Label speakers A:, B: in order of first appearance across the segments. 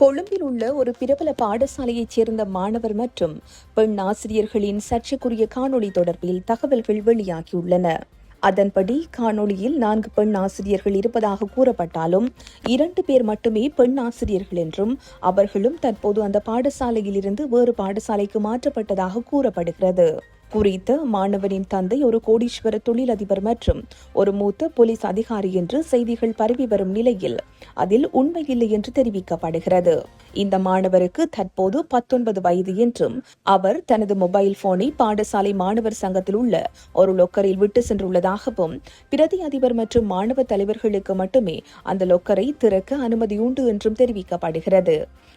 A: கொழும்பில் உள்ள ஒரு பிரபல பாடசாலையைச் சேர்ந்த மாணவர் மற்றும் பெண் ஆசிரியர்களின் சர்ச்சைக்குரிய காணொளி தொடர்பில் தகவல்கள் வெளியாகியுள்ளன. அதன்படி காணொளியில் நான்கு பெண் ஆசிரியர்கள் இருப்பதாக கூறப்பட்டாலும் இரண்டு பேர் மட்டுமே பெண் ஆசிரியர்கள் என்றும் அவர்களும் தற்போது அந்த பாடசாலையிலிருந்து வேறு பாடசாலைக்கு மாற்றப்பட்டதாக கூறப்படுகிறது. குறித்த மாணவனின் தந்தை ஒரு கோடீஸ்வர தொழிலதிபர் மற்றும் ஒரு மூத்த போலீஸ் அதிகாரி என்று செய்திகள் பரவி வரும் நிலையில் அதில் உண்மையில்லை என்று தெரிவிக்கப்படுகிறது. இந்த மாணவருக்கு தற்போது பத்தொன்பது வயது என்றும் அவர் தனது மொபைல் போனை பாடசாலை மாணவர் சங்கத்தில் உள்ள ஒரு லொக்கரில் விட்டு சென்றுள்ளதாகவும் பிரதி அதிபர் மற்றும் மாணவ தலைவர்களுக்கு மட்டுமே அந்த லொக்கரை திறக்க அனுமதி உண்டு என்றும் தெரிவிக்கப்படுகிறது.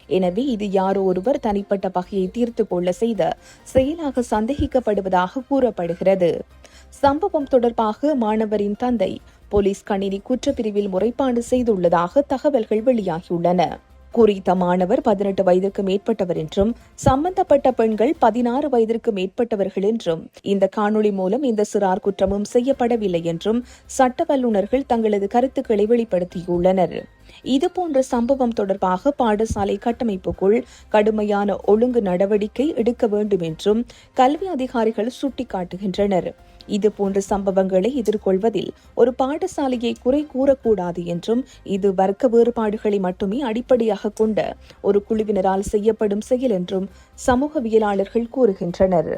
A: எனவே இது யாரோ ஒருவர் தனிப்பட்ட பகையை தீர்த்து கொள்ள செய்த செயலாக சந்தேகிக்கப்படும் செயல்படுவதாக கூறப்படுகிறது. சம்பவம் தொடர்பாக மாணவரின் தந்தை போலீஸ் கணினி குற்றப்பிரிவில் முறைப்பாடு செய்துள்ளதாக தகவல்கள் வெளியாகியுள்ளன. குறித்த மாணவர் பதினெட்டு வயதிற்கு மேற்பட்டவர் என்றும் சம்பந்தப்பட்ட பெண்கள் பதினாறு வயதிற்கு மேற்பட்டவர்கள் என்றும் இந்த காணொளி மூலம் இந்த சிறார் குற்றமும் செய்யப்படவில்லை என்றும் சட்ட வல்லுநர்கள் தங்களது கருத்துக்களை வெளிப்படுத்தியுள்ளனர். இதுபோன்ற சம்பவம் தொடர்பாக பாடசாலை கட்டமைப்புக்குள் கடுமையான ஒழுங்கு நடவடிக்கை எடுக்க வேண்டும் என்றும் கல்வி அதிகாரிகள் சுட்டிக்காட்டுகின்றனர். இதுபோன்ற சம்பவங்களை எதிர்கொள்வதில் ஒரு பாடசாலையை குறை கூறக்கூடாது என்றும் இது வர்க்க வேறுபாடுகளை மட்டுமே அடிப்படையாக கொண்ட ஒரு குழுவினரால் செய்யப்படும் செயல் என்றும் சமூகவியலாளர்கள் கூறுகின்றனர்.